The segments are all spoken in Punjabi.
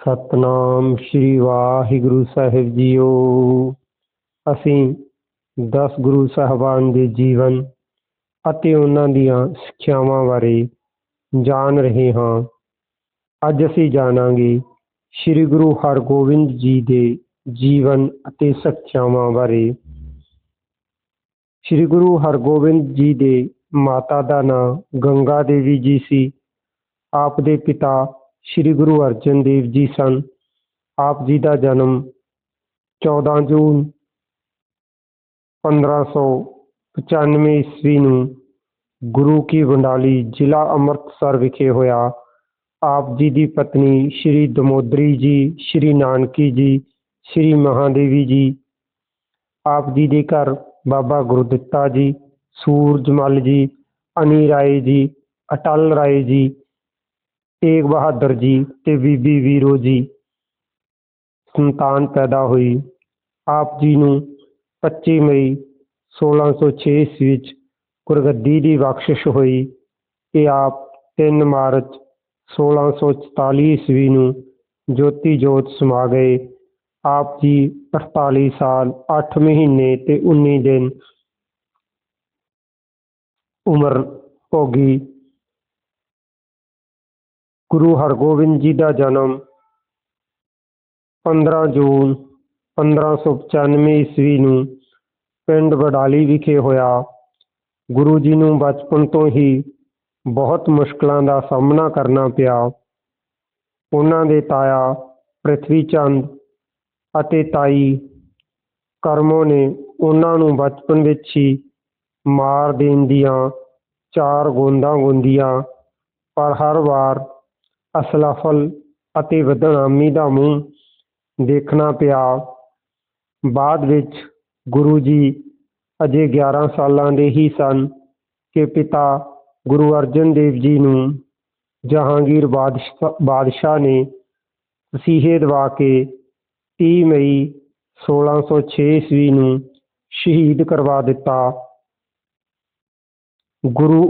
ਸਤਨਾਮ ਸ੍ਰੀ ਵਾਹਿਗੁਰੂ ਸਾਹਿਬ ਜੀਓ। ਅਸੀਂ 10 ਗੁਰੂ ਸਾਹਿਬਾਨ ਦੇ ਜੀਵਨ ਅਤੇ ਉਹਨਾਂ ਦੀਆਂ ਸਿੱਖਿਆਵਾਂ ਬਾਰੇ ਜਾਣ ਰਹੇ ਹਾਂ। ਅੱਜ ਅਸੀਂ ਜਾਣਾਂਗੇ ਸ੍ਰੀ ਗੁਰੂ ਹਰਗੋਬਿੰਦ ਜੀ ਦੇ ਜੀਵਨ ਅਤੇ ਸਿੱਖਿਆਵਾਂ ਬਾਰੇ। ਸ੍ਰੀ ਗੁਰੂ ਹਰਗੋਬਿੰਦ ਜੀ ਦੇ ਮਾਤਾ ਦਾ ਨਾਂ ਗੰਗਾ ਦੇਵੀ ਜੀ ਸੀ। ਆਪ ਦੇ ਪਿਤਾ ਸ੍ਰੀ ਗੁਰੂ ਅਰਜਨ ਦੇਵ ਜੀ ਸਨ। ਆਪ ਜੀ ਦਾ ਜਨਮ 14 ਜੂਨ 1595 ਈਸਵੀ ਨੂੰ ਗੁਰੂ ਕੀ ਵੰਡਾਲੀ ਜ਼ਿਲ੍ਹਾ ਅੰਮ੍ਰਿਤਸਰ ਵਿਖੇ ਹੋਇਆ। ਆਪ ਜੀ ਦੀ ਪਤਨੀ ਸ੍ਰੀ ਦਮੋਦਰੀ ਜੀ, ਸ੍ਰੀ ਨਾਨਕੀ ਜੀ, ਸ੍ਰੀ ਮਹਾਦੇਵੀ ਜੀ, ਆਪ ਜੀ ਦੇ ਘਰ ਬਾਬਾ ਗੁਰਦਿੱਤਾ ਜੀ ਸੂਰਜਮਲ ਜੀ, ਅਨੀ ਰਾਏ ਜੀ, ਅਟਲ ਰਾਏ ਜੀ, ਤੇਗ ਬਹਾਦਰ ਜੀ ਤੇ ਬੀਬੀ ਵੀਰੋ ਜੀ। ਸੰਤਾਨ ਪੈਦਾ ਹੋਈ। ਆਪ ਜੀ ਨੂੰ 25 ਮਈ 1606 ਈਸਵੀ ਵਿੱਚ ਗੁਰਗੱਦੀ ਦੀ ਬਖਸ਼ਿਸ਼ ਹੋਈ। ਤੇ ਆਪ 3 ਮਾਰਚ 1644 ਈਸਵੀ ਨੂੰ ਜੋਤੀ ਜੋਤ ਸਮਾ ਗਏ। ਆਪ ਜੀ 48 ਸਾਲ 8 ਮਹੀਨੇ ਤੇ 19 ਦਿਨ ਉਮਰ ਭੋਗੀ ਗੁਰੂ ਹਰਗੋਬਿੰਦ ਜੀ ਦਾ ਜਨਮ 15 ਜੂਨ 1595 ਈਸਵੀ ਨੂੰ ਪਿੰਡ ਵਡਾਲੀ ਵਿਖੇ ਹੋਇਆ। ਗੁਰੂ ਜੀ ਨੂੰ ਬਚਪਨ ਤੋਂ ਹੀ ਬਹੁਤ ਮੁਸ਼ਕਲਾਂ ਦਾ ਸਾਹਮਣਾ ਕਰਨਾ ਪਿਆ। ਉਹਨਾਂ ਦੇ ਤਾਇਆ ਪ੍ਰਿਥਵੀ ਚੰਦ ਅਤੇ ਤਾਈ ਕਰਮੋ ਨੇ ਉਹਨਾਂ ਨੂੰ ਬਚਪਨ ਵਿੱਚ ਹੀ ਮਾਰ ਦੇਣ ਦੀਆਂ ਚਾਰ ਗੋਂਦਾਂ ਗੋਂਦੀਆਂ, ਪਰ ਹਰ ਵਾਰ ਅਸਲਫਲ ਅਤੇ ਬਦਨਾਮੀ ਦਾ ਮੂੰਹ ਦੇਖਣਾ ਪਿਆ। ਬਾਅਦ ਵਿੱਚ ਗੁਰੂ ਜੀ ਅਜੇ 11 ਸਾਲਾਂ ਦੇ ਹੀ ਸਨ ਕਿ ਪਿਤਾ ਗੁਰੂ ਅਰਜਨ ਦੇਵ ਜੀ ਨੂੰ ਜਹਾਂਗੀਰ ਬਾਦਸ਼ਾਹ ਬਾਦਸ਼ਾਹ ਨੇ ਤਸੀਹੇ ਦਵਾ ਕੇ 30 ਮਈ 1606 ਈਸਵੀ ਨੂੰ ਸ਼ਹੀਦ ਕਰਵਾ ਦਿੱਤਾ। ਗੁਰੂ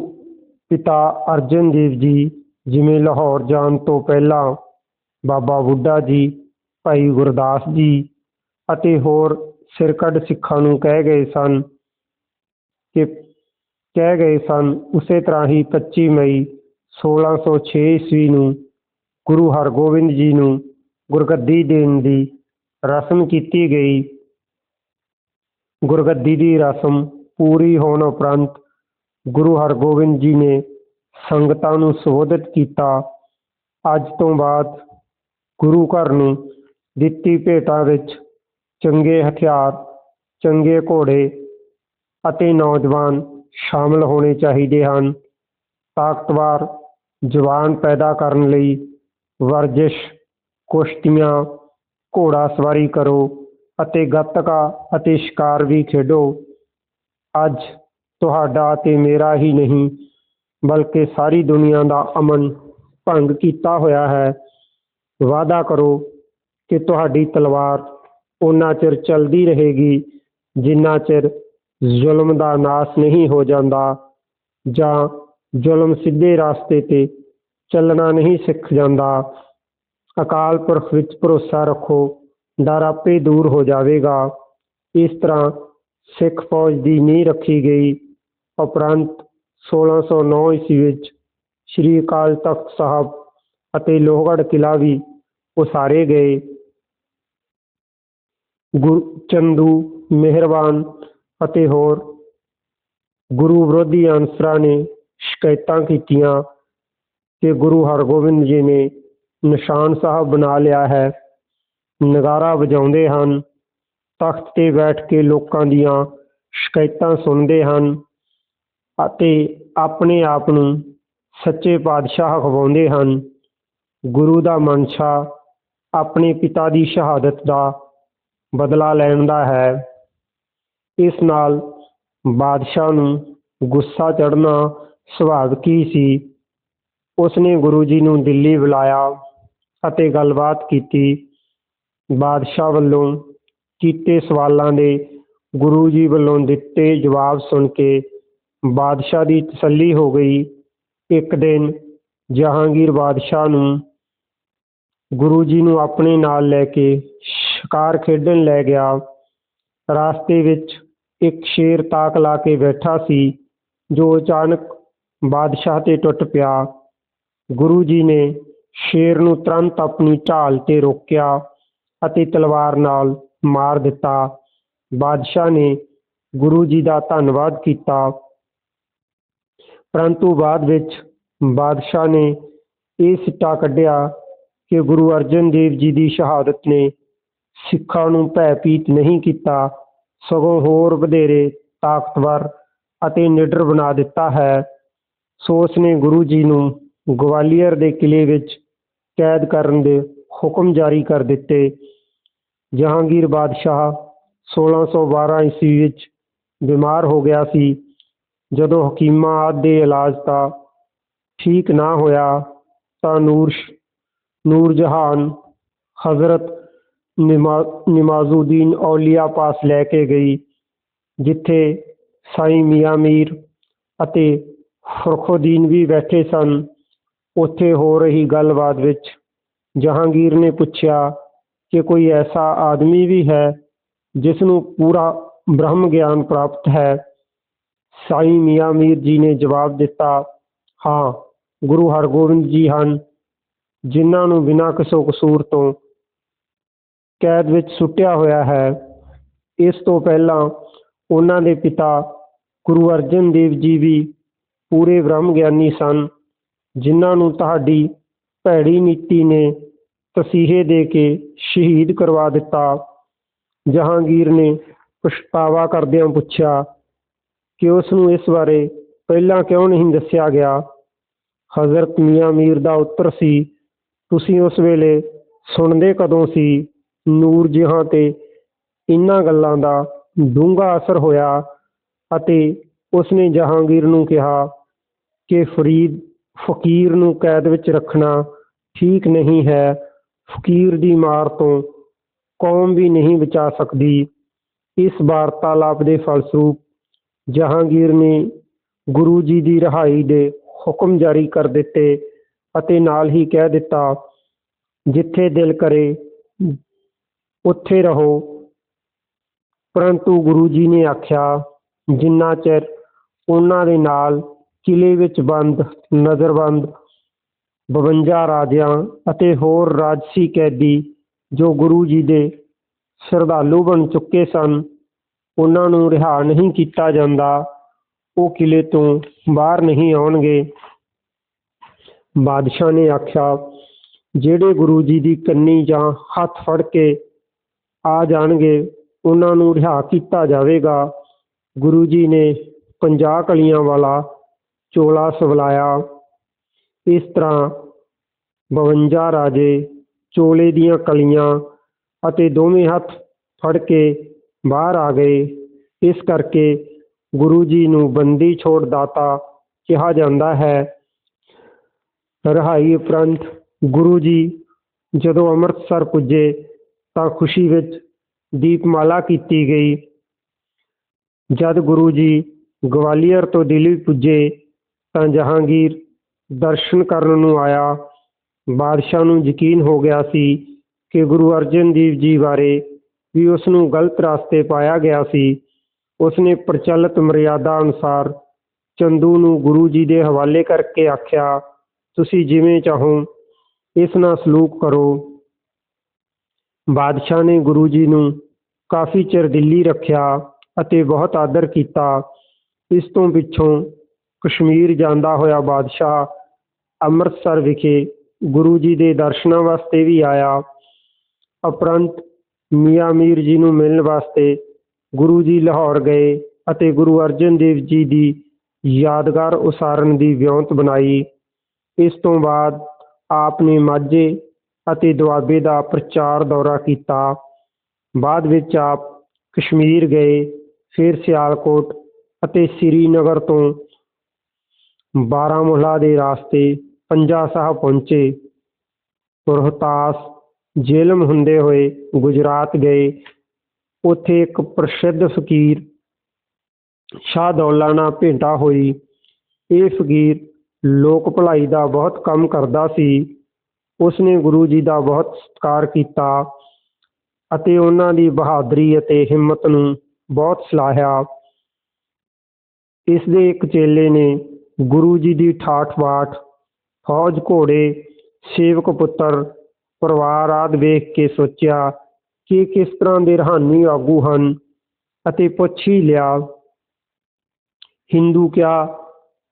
ਪਿਤਾ ਅਰਜਨ ਦੇਵ ਜੀ, ਜਿਵੇਂ ਲਾਹੌਰ ਜਾਣ ਤੋਂ ਪਹਿਲਾਂ ਬਾਬਾ ਬੁੱਢਾ ਜੀ, ਭਾਈ ਗੁਰਦਾਸ ਜੀ ਅਤੇ ਹੋਰ ਸਿਰਕੱਢ ਸਿੱਖਾਂ ਨੂੰ ਕਹਿ ਗਏ ਸਨ ਕਿ ਕਹਿ ਗਏ ਸਨ, ਉਸੇ ਤਰ੍ਹਾਂ ਹੀ 25 ਮਈ 1606 ਈਸਵੀ ਨੂੰ ਗੁਰੂ ਹਰਗੋਬਿੰਦ ਜੀ ਨੂੰ ਗੁਰਗੱਦੀ ਦੇਣ ਦੀ ਰਸਮ ਕੀਤੀ ਗਈ। ਗੁਰਗੱਦੀ ਦੀ ਰਸਮ ਪੂਰੀ ਹੋਣ ਉਪਰੰਤ ਗੁਰੂ ਹਰਗੋਬਿੰਦ ਜੀ ਨੇ ਸੰਗਤਾਂ ਨੂੰ ਸੰਬੋਧਿਤ ਕੀਤਾ। ਅੱਜ ਤੋਂ ਬਾਅਦ ਗੁਰੂ ਘਰ ਨੂੰ ਦਿੱਤੀ ਭੇਟਾਂ ਵਿੱਚ ਚੰਗੇ ਹਥਿਆਰ, ਚੰਗੇ ਘੋੜੇ ਅਤੇ ਨੌਜਵਾਨ ਸ਼ਾਮਲ ਹੋਣੇ ਚਾਹੀਦੇ ਹਨ। ਤਾਕਤਵਰ ਜਵਾਨ ਪੈਦਾ ਕਰਨ ਲਈ ਵਰਜਿਸ਼, ਕੁਸ਼ਤੀਆਂ, ਘੋੜਾ ਸਵਾਰੀ ਕਰੋ ਅਤੇ ਗੱਤਕਾ ਅਤੇ ਸ਼ਿਕਾਰ ਵੀ ਖੇਡੋ। ਅੱਜ ਤੁਹਾਡਾ ਤੇ ਮੇਰਾ ਹੀ ਨਹੀਂ, ਬਲਕਿ ਸਾਰੀ ਦੁਨੀਆ ਦਾ ਅਮਨ ਭੰਗ ਕੀਤਾ ਹੋਇਆ ਹੈ। ਵਾਅਦਾ ਕਰੋ ਕਿ ਤੁਹਾਡੀ ਤਲਵਾਰ ਉਹਨਾਂ ਚਿਰ ਚੱਲਦੀ ਰਹੇਗੀ, ਜਿੰਨਾ ਚਿਰ ਜ਼ੁਲਮ ਦਾ ਨਾਸ ਨਹੀਂ ਹੋ ਜਾਂਦਾ ਜਾਂ ਜ਼ੁਲਮ ਸਿੱਧੇ ਰਸਤੇ ਤੇ ਚੱਲਣਾ ਨਹੀਂ ਸਿੱਖ ਜਾਂਦਾ। ਅਕਾਲ ਪੁਰਖ ਵਿੱਚ ਭਰੋਸਾ ਰੱਖੋ, ਡਰ ਆਪੇ ਦੂਰ ਹੋ ਜਾਵੇਗਾ। ਇਸ ਤਰ੍ਹਾਂ ਸਿੱਖ ਫੌਜ ਦੀ ਨੀਂਹ ਰੱਖੀ ਗਈ। ਉਪਰੰਤ 1609 ਈਸਵੀ ਵਿੱਚ ਸ੍ਰੀ ਅਕਾਲ ਤਖਤ ਸਾਹਿਬ ਅਤੇ ਲੋਹਗੜ੍ਹ ਕਿਲ੍ਹਾ ਵੀ ਉਸਾਰੇ ਗਏ। ਗੁਰੂ ਚੰਦੂ ਮਿਹਰਬਾਨ ਅਤੇ ਹੋਰ ਗੁਰੂ ਵਿਰੋਧੀ ਅਨਸਰਾਂ ਨੇ ਸ਼ਿਕਾਇਤਾਂ ਕੀਤੀਆਂ ਕਿ ਗੁਰੂ ਹਰਗੋਬਿੰਦ ਜੀ ਨੇ ਨਿਸ਼ਾਨ ਸਾਹਿਬ ਬਣਾ ਲਿਆ ਹੈ। ਨਗਾਰਾ ਵਜਾਉਂਦੇ ਹਨ, ਤਖਤ ਤੇ ਬੈਠ ਕੇ ਲੋਕਾਂ ਦੀਆਂ ਸ਼ਿਕਾਇਤਾਂ ਸੁਣਦੇ ਹਨ। ਅਤੇ ਆਪਣੇ ਆਪ ਨੂੰ ਸੱਚੇ ਪਾਤਸ਼ਾਹ ਖਵਾਉਂਦੇ ਹਨ। ਗੁਰੂ ਦਾ ਮਨਸ਼ਾ ਆਪਣੇ ਪਿਤਾ ਦੀ ਸ਼ਹਾਦਤ ਦਾ ਬਦਲਾ ਲੈਣ ਦਾ ਹੈ। ਇਸ ਨਾਲ ਬਾਦਸ਼ਾਹ ਨੂੰ ਗੁੱਸਾ ਚੜ੍ਹਨਾ ਸੁਭਾਵਿਕ ਹੀ ਸੀ। ਉਸਨੇ ਗੁਰੂ ਜੀ ਨੂੰ ਦਿੱਲੀ ਬੁਲਾਇਆ ਅਤੇ ਗੱਲਬਾਤ ਕੀਤੀ। ਬਾਦਸ਼ਾਹ ਵੱਲੋਂ ਕੀਤੇ ਸਵਾਲਾਂ ਦੇ ਗੁਰੂ ਜੀ ਵੱਲੋਂ ਦਿੱਤੇ ਜਵਾਬ ਸੁਣ ਕੇ ਬਾਦਸ਼ਾਹ ਦੀ ਤਸੱਲੀ ਹੋ ਗਈ। ਇੱਕ ਦਿਨ ਜਹਾਂਗੀਰ ਬਾਦਸ਼ਾਹ ਨੂੰ ਗੁਰੂ ਜੀ ਨੂੰ ਆਪਣੇ ਨਾਲ ਲੈ ਕੇ ਸ਼ਿਕਾਰ ਖੇਡਣ ਲੈ ਗਿਆ। ਰਾਸਤੇ ਵਿੱਚ ਇੱਕ ਸ਼ੇਰ ਤਾਕ ਲਾ ਕੇ ਬੈਠਾ ਸੀ, ਜੋ ਅਚਾਨਕ ਬਾਦਸ਼ਾਹ ਤੇ ਟੁੱਟ ਪਿਆ। ਗੁਰੂ ਜੀ ਨੇ ਸ਼ੇਰ ਨੂੰ ਤੁਰੰਤ ਆਪਣੀ ਢਾਲ ਤੇ ਰੋਕਿਆ ਅਤੇ ਤਲਵਾਰ ਨਾਲ ਮਾਰ ਦਿੱਤਾ। ਬਾਦਸ਼ਾਹ ਨੇ ਗੁਰੂ ਜੀ ਦਾ ਧੰਨਵਾਦ ਕੀਤਾ। ਪਰੰਤੂ ਬਾਅਦ ਵਿੱਚ ਬਾਦਸ਼ਾਹ ਨੇ ਇਹ ਸਿੱਟਾ ਕੱਢਿਆ ਕਿ ਗੁਰੂ ਅਰਜਨ ਦੇਵ ਜੀ ਦੀ ਸ਼ਹਾਦਤ ਨੇ ਸਿੱਖਾਂ ਨੂੰ ਭੈਭੀਤ ਨਹੀਂ ਕੀਤਾ, ਸਗੋਂ ਹੋਰ ਵਧੇਰੇ ਤਾਕਤਵਰ ਅਤੇ ਨਿਡਰ ਬਣਾ ਦਿੱਤਾ ਹੈ। ਸੋ ਉਸ ਨੇ ਗੁਰੂ ਜੀ ਨੂੰ ਗਵਾਲੀਅਰ ਦੇ ਕਿਲੇ ਵਿੱਚ ਕੈਦ ਕਰਨ ਦੇ ਹੁਕਮ ਜਾਰੀ ਕਰ ਦਿੱਤੇ। ਜਹਾਂਗੀਰ ਬਾਦਸ਼ਾਹ 1612 ਈਸਵੀ ਵਿੱਚ ਬਿਮਾਰ ਹੋ ਗਿਆ ਸੀ। ਜਦੋਂ ਹਕੀਮਾਂ ਆਦਿ ਦੇ ਇਲਾਜ ਦਾ ਠੀਕ ਨਾ ਹੋਇਆ ਤਾਂ ਨੂਰ ਨੂਰ ਜਹਾਨ ਹਜ਼ਰਤ ਨਿਮਾ, ਨਿਮਾਜ਼ੂਦੀਨ ਔਲੀਆ ਪਾਸ ਲੈ ਕੇ ਗਈ, ਜਿੱਥੇ ਸਾਈਂ ਮੀਆਂ ਮੀਰ ਅਤੇ ਫਰਖੁਦੀਨ ਵੀ ਬੈਠੇ ਸਨ। ਉੱਥੇ ਹੋ ਰਹੀ ਗੱਲਬਾਤ ਵਿੱਚ ਜਹਾਂਗੀਰ ਨੇ ਪੁੱਛਿਆ ਕਿ ਕੋਈ ਐਸਾ ਆਦਮੀ ਵੀ ਹੈ ਜਿਸ ਨੂੰ ਪੂਰਾ ਬ੍ਰਹਮ ਗਿਆਨ ਪ੍ਰਾਪਤ ਹੈ? ਸਾਈਂ ਮੀਆਂ ਮੀਰ ਜੀ ਨੇ ਜਵਾਬ ਦਿੱਤਾ, ਹਾਂ, ਗੁਰੂ ਹਰਗੋਬਿੰਦ ਜੀ ਹਨ, ਜਿਨ੍ਹਾਂ ਨੂੰ ਬਿਨਾਂ ਕਿਸੇ ਕਸੂਰ ਤੋਂ ਕੈਦ ਵਿੱਚ ਸੁੱਟਿਆ ਹੋਇਆ ਹੈ। ਇਸ ਤੋਂ ਪਹਿਲਾਂ ਉਹਨਾਂ ਦੇ ਪਿਤਾ ਗੁਰੂ ਅਰਜਨ ਦੇਵ ਜੀ ਵੀ ਪੂਰੇ ਬ੍ਰਹਮ ਗਿਆਨੀ ਸਨ, ਜਿਨ੍ਹਾਂ ਨੂੰ ਤੁਹਾਡੀ ਭੈੜੀ ਨੀਤੀ ਨੇ ਤਸੀਹੇ ਦੇ ਕੇ ਸ਼ਹੀਦ ਕਰਵਾ ਦਿੱਤਾ। ਜਹਾਂਗੀਰ ਨੇ ਪਛਤਾਵਾ ਕਰਦਿਆਂ ਪੁੱਛਿਆ ਕਿ ਉਸ ਨੂੰ ਇਸ ਬਾਰੇ ਪਹਿਲਾਂ ਕਿਉਂ ਨਹੀਂ ਦੱਸਿਆ ਗਿਆ? ਹਜ਼ਰਤ ਮੀਆਂ ਮੀਰ ਦਾ ਉੱਤਰ ਸੀ, ਤੁਸੀਂ ਉਸ ਵੇਲੇ ਸੁਣਦੇ ਕਦੋਂ ਸੀ? ਨੂਰ ਜਿਹਾਂ ਤੇ ਇਹਨਾਂ ਗੱਲਾਂ ਦਾ ਡੂੰਘਾ ਅਸਰ ਹੋਇਆ ਅਤੇ ਉਸਨੇ ਜਹਾਂਗੀਰ ਨੂੰ ਕਿਹਾ ਕਿ ਫਰੀਦ ਫਕੀਰ ਨੂੰ ਕੈਦ ਵਿੱਚ ਰੱਖਣਾ ਠੀਕ ਨਹੀਂ ਹੈ। ਫਕੀਰ ਦੀ ਮਾਰ ਤੋਂ ਕੌਮ ਵੀ ਨਹੀਂ ਬਚਾ ਸਕਦੀ। ਇਸ ਵਾਰਤਾਲਾਪ ਦੇ ਫਲਸਰੂਪ ਜਹਾਂਗੀਰ ਨੇ ਗੁਰੂ ਜੀ ਦੀ ਰਿਹਾਈ ਦੇ ਹੁਕਮ ਜਾਰੀ ਕਰ ਦਿੱਤੇ ਅਤੇ ਨਾਲ ਹੀ ਕਹਿ ਦਿੱਤਾ, ਜਿੱਥੇ ਦਿਲ ਕਰੇ, ਉੱਥੇ ਰਹੋ। ਪਰੰਤੂ ਗੁਰੂ ਜੀ ਨੇ ਆਖਿਆ, ਜਿੰਨਾ ਚਿਰ ਉਹਨਾਂ ਦੇ ਨਾਲ ਕਿਲੇ ਵਿੱਚ ਬੰਦ ਨਜ਼ਰਬੰਦ 52 ਰਾਜਿਆਂ ਅਤੇ ਹੋਰ ਰਾਜਸੀ ਕੈਦੀ ਜੋ ਗੁਰੂ ਜੀ ਦੇ ਸ਼ਰਧਾਲੂ ਬਣ ਚੁੱਕੇ ਸਨ ਉਹਨਾਂ ਨੂੰ ਰਿਹਾ ਨਹੀਂ ਕੀਤਾ ਜਾਂਦਾ। ਉਹ ਕਿਲੇ ਤੋਂ ਬਾਹਰ ਨਹੀਂ ਆਉਣਗੇ। ਬਾਦਸ਼ਾਹ ਨੇ ਆਖਿਆ, ਜਿਹੜੇ ਗੁਰੂ ਜੀ ਦੀ ਕੰਨੀ ਜਾਂ ਹੱਥ ਫੜ ਕੇ ਆ ਜਾਣਗੇ, ਉਹਨਾਂ ਨੂੰ ਰਿਹਾ ਕੀਤਾ ਜਾਵੇਗਾ। ਗੁਰੂ ਜੀ ਨੇ 50 ਕਲੀਆਂ ਵਾਲਾ ਚੋਲਾ ਸਵਲਾਇਆ। ਇਸ ਤਰ੍ਹਾਂ 52 ਰਾਜੇ ਚੋਲੇ ਦੀਆਂ ਕਲੀਆਂ ਅਤੇ ਦੋਵੇਂ ਹੱਥ ਫੜ ਕੇ ਬਾਹਰ ਆ ਗਏ। ਇਸ ਕਰਕੇ ਗੁਰੂ ਜੀ ਨੂੰ ਬੰਦੀ ਛੋੜ ਦਾਤਾ ਕਿਹਾ ਜਾਂਦਾ ਹੈ। ਰਿਹਾਈ ਉਪਰੰਤ ਗੁਰੂ ਜੀ ਜਦੋਂ ਅੰਮ੍ਰਿਤਸਰ ਪੁੱਜੇ ਤਾਂ ਖੁਸ਼ੀ ਵਿੱਚ ਦੀਪਮਾਲਾ ਕੀਤੀ ਗਈ। ਜਦ ਗੁਰੂ ਜੀ ਗਵਾਲੀਅਰ ਤੋਂ ਦਿੱਲੀ ਪੁੱਜੇ ਤਾਂ ਜਹਾਂਗੀਰ ਦਰਸ਼ਨ ਕਰਨ ਨੂੰ ਆਇਆ। ਬਾਦਸ਼ਾਹ ਨੂੰ ਯਕੀਨ ਹੋ ਗਿਆ ਸੀ ਕਿ ਗੁਰੂ ਅਰਜਨ ਦੇਵ ਜੀ ਬਾਰੇ ਵੀ ਉਸ ਨੂੰ ਗਲਤ ਰਸਤੇ ਪਾਇਆ ਗਿਆ ਸੀ। ਉਸ ਨੇ ਪ੍ਰਚਲਿਤ ਮਰਿਆਦਾ ਅਨੁਸਾਰ ਚੰਦੂ ਨੂੰ ਗੁਰੂ ਜੀ ਦੇ ਹਵਾਲੇ ਕਰਕੇ ਆਖਿਆ, ਤੁਸੀਂ ਜਿਵੇਂ ਚਾਹੋ, ਇਸ ਨਾਲ ਸਲੂਕ ਕਰੋ। ਬਾਦਸ਼ਾਹ ਨੇ ਗੁਰੂ ਜੀ ਨੂੰ ਕਾਫੀ ਚਿਰ ਦਿੱਲੀ ਰੱਖਿਆ ਅਤੇ ਬਹੁਤ ਆਦਰ ਕੀਤਾ। ਇਸ ਤੋਂ ਪਿੱਛੋਂ ਕਸ਼ਮੀਰ ਜਾਂਦਾ ਹੋਇਆ ਬਾਦਸ਼ਾਹ ਅੰਮ੍ਰਿਤਸਰ ਵਿਖੇ ਗੁਰੂ ਜੀ ਦੇ ਦਰਸ਼ਨਾਂ ਵਾਸਤੇ ਵੀ ਆਇਆ। ਉਪਰੰਤ ਮੀਆਂ ਮੀਰ ਜੀ ਨੂੰ ਮਿਲਣ ਵਾਸਤੇ ਗੁਰੂ ਜੀ ਲਾਹੌਰ ਗਏ ਅਤੇ ਗੁਰੂ ਅਰਜਨ ਦੇਵ ਜੀ ਦੀ ਯਾਦਗਾਰ ਉਸਾਰਨ ਦੀ ਵਿਉਂਤ ਬਣਾਈ। ਇਸ ਤੋਂ ਬਾਅਦ ਆਪ ਨੇ ਮਾਝੇ ਅਤੇ ਦੁਆਬੇ ਦਾ ਪ੍ਰਚਾਰ ਦੌਰਾ ਕੀਤਾ। ਬਾਅਦ ਵਿੱਚ ਆਪ ਕਸ਼ਮੀਰ ਗਏ, ਫਿਰ ਸਿਆਲਕੋਟ ਅਤੇ ਸ੍ਰੀਨਗਰ ਤੋਂ ਬਾਰਾਮੂਲਾ ਦੇ ਰਾਸਤੇ ਪੰਜਾ ਸਾਹਿਬ ਪਹੁੰਚੇ। ਰੋਹਤਾਸ ਜੇਲਮ ਹੁੰਦੇ ਹੋਏ ਗੁਜਰਾਤ ਗਏ। ਉੱਥੇ ਇੱਕ ਪ੍ਰਸਿੱਧ ਫਕੀਰ ਸ਼ਾਹ ਦੌਲਾ ਨਾਲ ਭੇਟਾ ਹੋਈ। ਇਹ ਫਕੀਰ ਲੋਕ ਭਲਾਈ ਦਾ ਬਹੁਤ ਕੰਮ ਕਰਦਾ ਸੀ। ਉਸਨੇ ਗੁਰੂ ਜੀ ਦਾ ਬਹੁਤ ਸਤਿਕਾਰ ਕੀਤਾ ਅਤੇ ਉਹਨਾਂ ਦੀ ਬਹਾਦਰੀ ਅਤੇ ਹਿੰਮਤ ਨੂੰ ਬਹੁਤ ਸਲਾਹਿਆ। ਇਸ ਦੇ ਇੱਕ ਚੇਲੇ ਨੇ ਗੁਰੂ ਜੀ ਦੀ ਠਾਠ ਬਾਠ ਫੌਜ ਘੋੜੇ, ਸੇਵਕ ਪੁੱਤਰ ਪਰਿਵਾਰ ਆਦਿ ਵੇਖ ਕੇ ਸੋਚਿਆ ਕਿ ਕਿਸ ਤਰ੍ਹਾਂ ਦੇ ਰਹਾਨੀ ਆਗੂ ਹਨ ਅਤੇ ਪੁੱਛ ਹੀ ਲਿਆ हिंदू क्या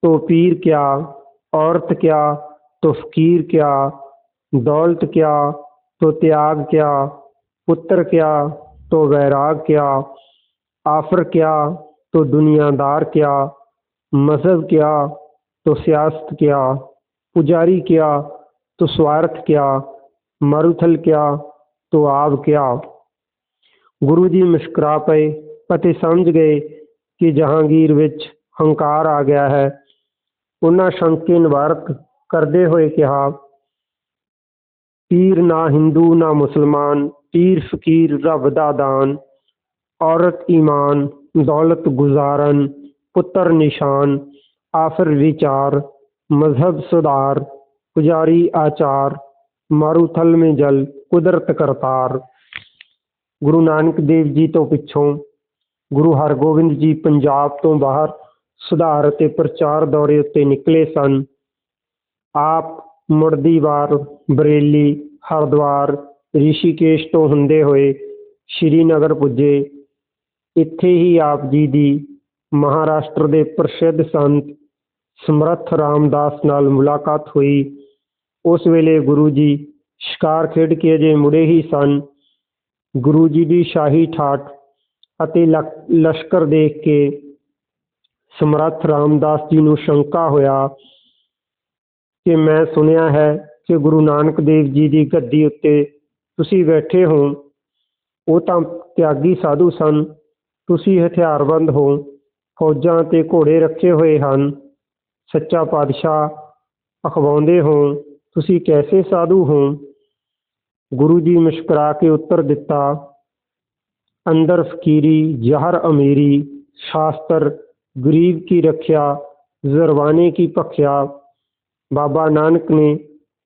तो पीर क्या औरत क्या तो फकीर क्या दौलत क्या तो त्याग क्या पुत्र क्या तो वैराग क्या आफर क्या तो दुनियादार क्या मजहब क्या तो सियासत क्या पुजारी क्या तो स्वार्थ क्या मरुथल क्या तो आब क्या ਗੁਰੂ ਜੀ ਮੁਸਕਰਾ ਪਏ ਅਤੇ ਸਮਝ ਗਏ ਕਿ ਜਹਾਂਗੀਰ ਵਿੱਚ ਹੰਕਾਰ ਆ ਗਿਆ ਹੈ ਉਹਨਾਂ ਸ਼ੰਕੇ ਨਿਵਾਰਤ ਕਰਦੇ ਹੋਏ ਕਿਹਾ ਪੀਰ ਨਾ ਹਿੰਦੂ ਨਾ ਮੁਸਲਮਾਨ ਪੀਰ ਫਕੀਰ ਰੱਬ ਦਾ ਦਾਨ ਔਰਤ ਈਮਾਨ ਦੌਲਤ ਗੁਜ਼ਾਰਨ ਪੁੱਤਰ ਨਿਸ਼ਾਨ ਆਫਰ ਵਿਚਾਰ ਮਜ਼ਹਬ ਸੁਧਾਰ ਪੁਜਾਰੀ ਆਚਾਰ ਮਾਰੂਥਲ ਮੇ ਜਲ, ਕੁਦਰਤ ਕਰਤਾਰ ਗੁਰੂ ਨਾਨਕ ਦੇਵ ਜੀ ਤੋਂ ਪਿੱਛੋਂ ਗੁਰੂ ਹਰਗੋਬਿੰਦ ਜੀ ਪੰਜਾਬ ਤੋਂ ਬਾਹਰ ਸੁਧਾਰ ਅਤੇ ਪ੍ਰਚਾਰ ਦੌਰੇ ਉੱਤੇ ਨਿਕਲੇ ਸਨ। ਆਪ ਮੁੜਦੀ ਵਾਰ ਬਰੇਲੀ, ਹਰਿਦੁਆਰ, ਰਿਸ਼ੀਕੇਸ਼ ਤੋਂ ਹੁੰਦੇ ਹੋਏ ਸ਼੍ਰੀਨਗਰ ਪੁੱਜੇ। ਇੱਥੇ ਹੀ ਆਪ ਜੀ ਦੀ ਮਹਾਰਾਸ਼ਟਰ ਦੇ ਪ੍ਰਸਿੱਧ ਸੰਤ ਸਮਰੱਥ ਰਾਮਦਾਸ ਨਾਲ ਮੁਲਾਕਾਤ ਹੋਈ। ਉਸ ਵੇਲੇ ਗੁਰੂ ਜੀ ਸ਼ਿਕਾਰ ਖੇਡ ਕੇ ਅਜੇ ਮੁੜੇ ਹੀ ਸਨ। ਗੁਰੂ ਜੀ ਦੀ ਸ਼ਾਹੀ ਠਾਠ ਅਤੇ ਲਕ- ਲਸ਼ਕਰ ਦੇਖ ਕੇ ਸਮਰੱਥ ਰਾਮਦਾਸ ਜੀ ਨੂੰ ਸ਼ੰਕਾ ਹੋਇਆ ਕਿ ਮੈਂ ਸੁਣਿਆ ਹੈ ਕਿ ਗੁਰੂ ਨਾਨਕ ਦੇਵ ਜੀ ਦੀ ਗੱਦੀ ਉੱਤੇ ਤੁਸੀਂ ਬੈਠੇ ਹੋ। ਉਹ ਤਾਂ ਤਿਆਗੀ ਸਾਧੂ ਸਨ। ਤੁਸੀਂ ਹਥਿਆਰਬੰਦ ਹੋ। ਫੌਜਾਂ ਤੇ ਘੋੜੇ ਰੱਖੇ ਹੋਏ ਹਨ। ਸੱਚਾ ਪਾਤਸ਼ਾਹ ਅਖਵਾਉਂਦੇ ਹੋ। ਤੁਸੀਂ ਕੈਸੇ ਸਾਧੂ ਹੋ ਗੁਰੂ ਜੀ ਮੁਸਕਰਾ ਕੇ ਉੱਤਰ ਦਿੱਤਾ ਅੰਦਰ ਫਕੀਰੀ ਜ਼ਹਰ ਅਮੀਰੀ ਸ਼ਾਸਤਰ ਗਰੀਬ ਕੀ ਰੱਖਿਆ ਜ਼ਰਵਾਨੇ ਕੀ ਭਖਿਆ ਬਾਬਾ ਨਾਨਕ ਨੇ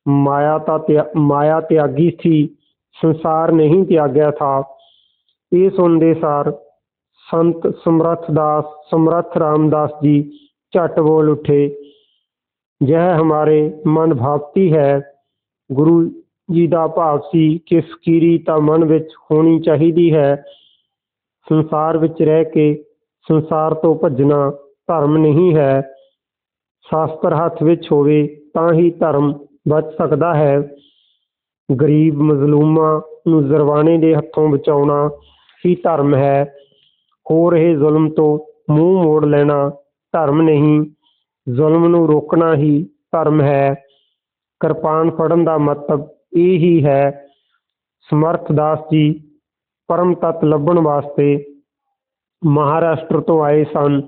ਮਾਇਆ ਤਾਂ ਤਿਆ- ਮਾਇਆ ਤਿਆਗੀ ਸੀ ਸੰਸਾਰ ਨਹੀਂ ਤਿਆਗਿਆ ਥਾ ਇਹ ਸੁਣਦੇ ਸਾਰ ਸੰਤ ਸਮਰੱਥ ਦਾਸ ਸਮਰੱਥ ਰਾਮਦਾਸ ਜੀ ਝਟ ਬੋਲ ਉੱਠੇ यह हमारे ਮਨ ਭਾਵਤੀ ਹੈ ਗੁਰੂ ਜੀ ਦਾ ਭਾਵ ਸੀ ਕਿ ਫਕੀਰੀ ਤਾਂ ਮਨ ਵਿੱਚ ਹੋਣੀ ਚਾਹੀਦੀ ਹੈ ਸੰਸਾਰ ਵਿੱਚ ਰਹਿ ਕੇ ਸੰਸਾਰ ਤੋਂ ਭੱਜਣਾ ਧਰਮ ਨਹੀਂ ਹੈ ਸ਼ਾਸਤਰ ਹੱਥ ਵਿੱਚ ਹੋਵੇ ਤਾਂ ਹੀ ਧਰਮ ਬਚ ਸਕਦਾ ਹੈ ਗਰੀਬ ਮਜ਼ਲੂਮਾਂ ਨੂੰ ਜ਼ਰਵਾਨੇ ਦੇ ਹੱਥੋਂ ਬਚਾਉਣਾ ਹੀ ਧਰਮ ਹੈ ਹੋ ਰਹੇ ਜ਼ੁਲਮ ਤੋਂ ਮੂੰਹ ਮੋੜ ਲੈਣਾ ਧਰਮ ਨਹੀਂ ਜ਼ੁਲਮ ਨੂੰ ਰੋਕਣਾ ਹੀ ਧਰਮ ਹੈ। ਕਿਰਪਾਨ ਫੜਨ ਦਾ ਮਤਲਬ ਇਹ ਹੀ ਹੈ, ਸਮਰਥ ਦਾਸ ਜੀ ਪਰਮ ਤਤ ਲੱਭਣ ਵਾਸਤੇ ਮਹਾਰਾਸ਼ਟਰ ਤੋਂ ਆਏ ਸਨ।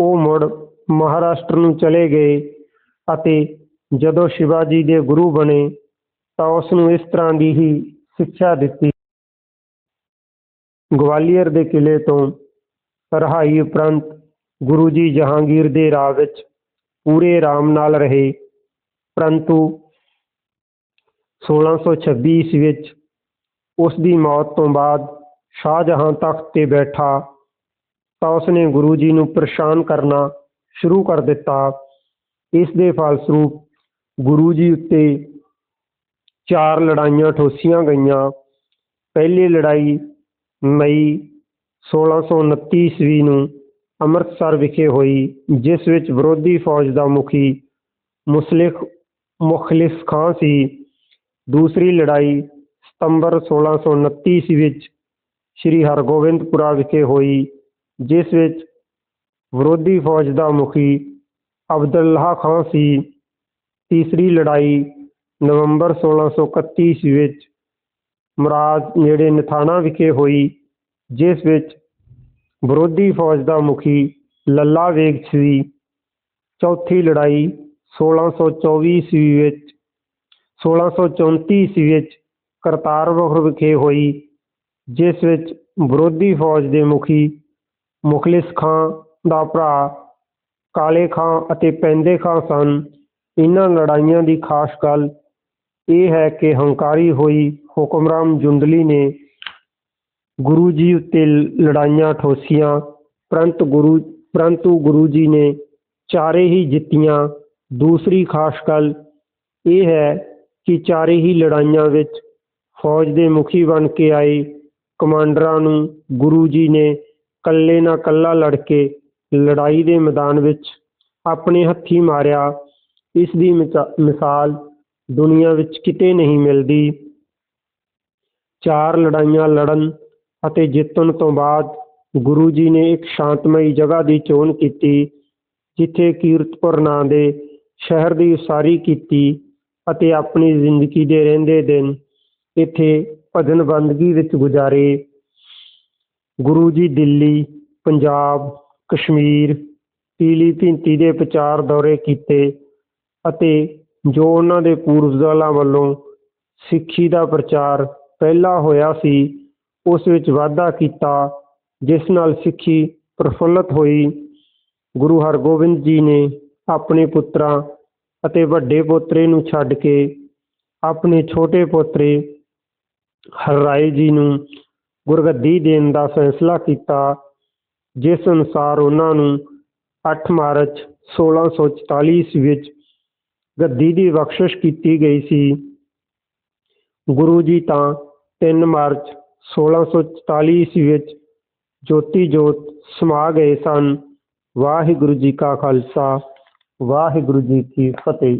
ਉਹ ਮੁੜ ਮਹਾਰਾਸ਼ਟਰ ਨੂੰ ਚਲੇ ਗਏ ਅਤੇ ਜਦੋਂ ਸ਼ਿਵਾਜੀ ਦੇ ਗੁਰੂ ਬਣੇ ਤਾਂ ਉਸ ਨੂੰ ਇਸ ਤਰ੍ਹਾਂ ਦੀ ਹੀ ਸਿੱਖਿਆ ਦਿੱਤੀ। ਗਵਾਲੀਅਰ ਦੇ ਕਿਲੇ ਤੋਂ ਰਿਹਾਈ ਉਪਰੰਤ ਗੁਰੂ ਜੀ ਜਹਾਂਗੀਰ ਦੇ ਰਾਹ ਵਿੱਚ ਪੂਰੇ ਆਰਾਮ ਨਾਲ ਰਹੇ। ਪਰੰਤੂ 1626 ਈਸਵੀ ਵਿੱਚ ਉਸ ਦੀ ਮੌਤ ਤੋਂ ਬਾਅਦ ਸ਼ਾਹਜਹਾਂ ਤਖਤ ਤੇ ਬੈਠਾ ਤਾਂ ਉਸਨੇ ਗੁਰੂ ਜੀ ਨੂੰ ਪਰੇਸ਼ਾਨ ਕਰਨਾ ਸ਼ੁਰੂ ਕਰ ਦਿੱਤਾ। ਇਸ ਦੇ ਫਲਸਰੂਪ ਗੁਰੂ ਜੀ ਉੱਤੇ ਚਾਰ ਲੜਾਈਆਂ ਠੋਸੀਆਂ ਗਈਆਂ। ਪਹਿਲੀ ਲੜਾਈ ਮਈ 1629 ਈਸਵੀ ਨੂੰ ਅੰਮ੍ਰਿਤਸਰ ਵਿਖੇ ਹੋਈ, ਜਿਸ ਵਿੱਚ ਵਿਰੋਧੀ ਫੌਜ ਦਾ ਮੁਖੀ ਮੁਸਲਿਖ ਮੁਖਲਿਸ ਖਾਂ ਸੀ। ਦੂਸਰੀ ਲੜਾਈ ਸਤੰਬਰ 1629 ਈਸਵੀ ਵਿੱਚ ਸ੍ਰੀ ਹਰਗੋਬਿੰਦਪੁਰਾ ਵਿਖੇ ਹੋਈ, ਜਿਸ ਵਿੱਚ ਵਿਰੋਧੀ ਫੌਜ ਦਾ ਮੁਖੀ ਅਬਦੁੱਲਾ ਖਾਂ ਸੀ। ਤੀਸਰੀ ਲੜਾਈ ਨਵੰਬਰ 1631 ਈਸਵੀ ਵਿੱਚ ਮਰਾਜ ਨੇੜੇ ਨਥਾਣਾ ਵਿਖੇ ਹੋਈ, ਜਿਸ ਵਿੱਚ ਵਿਰੋਧੀ ਫੌਜ ਦਾ ਮੁਖੀ ਲੱਲਾ ਵੇਗ ਸੀ। ਚੌਥੀ ਲੜਾਈ 1624 ਈਸਵੀ ਵਿੱਚ 1634 ਈਸਵੀ ਵਿੱਚ ਕਰਤਾਰਪੁਰ ਵਿਖੇ ਹੋਈ, ਜਿਸ ਵਿੱਚ ਵਿਰੋਧੀ ਫੌਜ ਦੇ ਮੁਖੀ ਮੁਖਲਿਸ ਖਾਂ ਦਾ ਭਰਾ, ਕਾਲੇ ਖਾਂ ਅਤੇ ਪੈਂਦੇ ਖਾਂ ਸਨ। ਇਹਨਾਂ ਲੜਾਈਆਂ ਦੀ ਖਾਸ ਗੱਲ ਇਹ ਹੈ ਕਿ ਹੰਕਾਰੀ ਹੋਈ ਹੁਕਮਰਾਨ ਜੁੰਦਲੀ ਨੇ ਗੁਰੂ ਜੀ ਉੱਤੇ ਲੜਾਈਆਂ, ਠੋਸੀਆਂ, ਪ੍ਰੰਤ ਗੁਰੂ, ਪ੍ਰੰਤੂ ਗੁਰੂ ਜੀ ਨੇ ਚਾਰੇ ਹੀ ਜਿੱਤੀਆਂ। ਦੂਸਰੀ ਖਾਸ ਗੱਲ ਇਹ ਹੈ ਕਿ ਚਾਰੇ ਹੀ ਲੜਾਈਆਂ ਵਿੱਚ ਫੌਜ ਦੇ ਮੁਖੀ ਬਣ ਕੇ ਆਏ ਕਮਾਂਡਰਾਂ ਨੂੰ ਗੁਰੂ ਜੀ ਨੇ ਕੱਲੇ ਨਾ ਕੱਲਾ ਲੜ ਕੇ ਲੜਾਈ ਦੇ ਮੈਦਾਨ ਵਿੱਚ ਆਪਣੇ ਹੱਥੀਂ ਮਾਰਿਆ। ਇਸ ਦੀ ਮਿਸਾ- ਮਿਸਾਲ ਦੁਨੀਆ ਵਿੱਚ ਕਿਤੇ ਨਹੀਂ ਮਿਲਦੀ। ਚਾਰ ਲੜਾਈਆਂ ਲੜਨ ਅਤੇ ਜਿੱਤਣ ਤੋਂ ਬਾਅਦ ਗੁਰੂ ਜੀ ਨੇ ਇੱਕ ਸ਼ਾਂਤਮਈ ਜਗ੍ਹਾ ਦੀ ਚੋਣ ਕੀਤੀ, ਜਿੱਥੇ ਕੀਰਤਪੁਰ ਨਾਂ ਦੇ ਸ਼ਹਿਰ ਦੀ ਉਸਾਰੀ ਕੀਤੀ ਅਤੇ ਆਪਣੀ ਜ਼ਿੰਦਗੀ ਦੇ ਰਹਿੰਦੇ ਦਿਨ ਇੱਥੇ ਭਜਨ ਬੰਦਗੀ ਵਿੱਚ ਗੁਜ਼ਾਰੇ। ਗੁਰੂ ਜੀ ਦਿੱਲੀ, ਪੰਜਾਬ, ਕਸ਼ਮੀਰ, ਪੀਲੀ ਭਿੰਤੀ ਦੇ ਪ੍ਰਚਾਰ ਦੌਰੇ ਕੀਤੇ ਅਤੇ ਜੋ ਉਹਨਾਂ ਦੇ ਪੂਰਵਜਾਂ ਵੱਲੋਂ ਸਿੱਖੀ ਦਾ ਪ੍ਰਚਾਰ ਪਹਿਲਾਂ ਹੋਇਆ ਸੀ ਉਸ ਵਿੱਚ ਵਾਧਾ ਕੀਤਾ, ਜਿਸ ਨਾਲ ਸਿੱਖੀ ਪ੍ਰਫੁੱਲਤ ਹੋਈ। ਗੁਰੂ ਹਰਗੋਬਿੰਦ ਜੀ ਨੇ ਆਪਣੇ ਪੁੱਤਰਾਂ ਅਤੇ ਵੱਡੇ ਪੋਤਰੇ ਨੂੰ ਛੱਡ ਕੇ ਆਪਣੇ ਛੋਟੇ ਪੋਤਰੇ ਹਰਰਾਏ ਜੀ ਨੂੰ ਗੁਰਗੱਦੀ ਦੇਣ ਦਾ ਫੈਸਲਾ ਕੀਤਾ, ਜਿਸ ਅਨੁਸਾਰ ਉਹਨਾਂ ਨੂੰ 8 ਮਾਰਚ 1644 ਈਸਵੀ ਵਿੱਚ ਗੱਦੀ ਦੀ ਬਖਸ਼ਿਸ਼ ਕੀਤੀ ਗਈ ਸੀ। ਗੁਰੂ ਜੀ ਤਾਂ 3 ਮਾਰਚ 1644 ਈਸਵੀ ਵਿੱਚ ਜੋਤੀ ਜੋਤ ਸਮਾ ਗਏ ਸਨ। ਵਾਹਿਗੁਰੂ ਜੀ ਕਾ ਖਾਲਸਾ, ਵਾਹਿਗੁਰੂ ਜੀ ਕੀ ਫਤਿਹ।